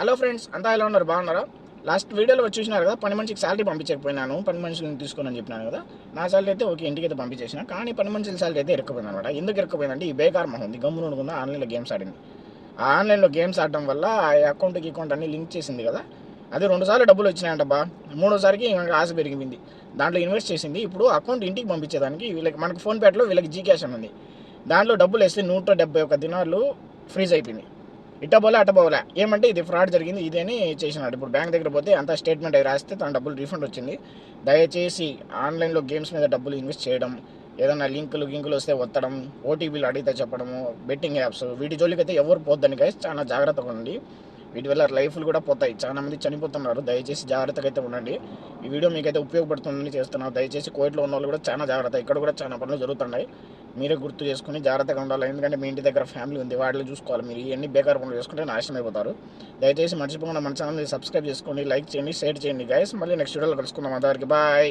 Hello friends అంతా ఎలా ఉన్నారు? బాగున్నారా? లాస్ట్ వీడియోలో వచ్చి చూసినారు కదా పని మనిషికి శాలరీ పంపించకపోయినాను పని మనుషులను తీసుకుని చెప్పినాను కదా నా శాలరీ అయితే ఓకే ఇంటికి అయితే పంపించేసిన కానీ పని మనుషుల శాలరీ అయితే ఇరకపోయింది అనమాట. ఎందుకు ఇరకపోయిందంటే ఈ బేకార్ మహం ఉంది గమ్మున ఉండకుండా ఆన్లైన్లో గేమ్స్ ఆడింది. ఆ ఆన్లైన్లో గేమ్స్ ఆడడం వల్ల ఆ అకౌంట్కి అకౌంట్ అన్ని లింక్ చేసింది కదా అది రెండుసార్లు డబ్బులు వచ్చినాయంట బా. మూడోసారికి ఆశ పెరిగింది దాంట్లో ఇన్వెస్ట్ చేసింది ఇప్పుడు అకౌంట్ ఇంటికి పంపించేదానికి వీళ్ళకి మనకు ఫోన్పేట్లో వీళ్ళకి జీ క్యాష్ అని ఉంది. దాంట్లో డబ్బులు వేస్తే నూట డెబ్బై ఒక దినాలు ఫ్రీజ్ అయిపోయింది. ఇట్ట పోలే అట్ట పోలే ఏమంటే ఇది ఫ్రాడ్ జరిగింది ఇది అని చేసినాడు. ఇప్పుడు బ్యాంక్ దగ్గర పోతే అంత స్టేట్మెంట్ అవి రాస్తే తన డబ్బులు రీఫండ్ వచ్చింది. దయచేసి ఆన్లైన్లో గేమ్స్ మీద డబ్బులు ఇన్వెస్ట్ చేయడం ఏదైనా లింకులు గింకులు వస్తే ఒత్తడం ఓటీపీలు అడిగితే చెప్పడము బెట్టింగ్ యాప్స్ వీటి జోలికి అయితే ఎవరు పోద్దని గైస్ చాలా జాగ్రత్తగా ఉండండి. వీటి వల్ల లైఫ్లు కూడా పోతాయి. చాలా మంది చనిపోతున్నారు. దయచేసి జాగ్రత్తగా అయితే ఉండండి. ఈ వీడియో మీకైతే ఉపయోగపడుతుందని చేస్తున్నాను. దయచేసి కోవిడ్లో ఉన్న వాళ్ళు కూడా చాలా జాగ్రత్త. ఇక్కడ కూడా చాలా పనులు జరుగుతున్నాయి. మీరే గుర్తు చేసుకుని జాగ్రత్తగా ఉండాలి. ఎందుకంటే మీ ఇంటి దగ్గర ఫ్యామిలీ ఉంది వాటిని చూసుకోవాలి. మీరు ఇవన్నీ బేకార్ పనులు చేసుకుంటే నాశనం అయిపోతారు. దయచేసి మర్చిపోకుండా మన ఛానల్ని సబ్స్క్రైబ్ చేసుకోండి లైక్ చేయండి షేర్ చేయండి. గైస్ మళ్ళీ నెక్స్ట్ వీడియోలో కలుసుకుందాం. అందరికి బాయ్.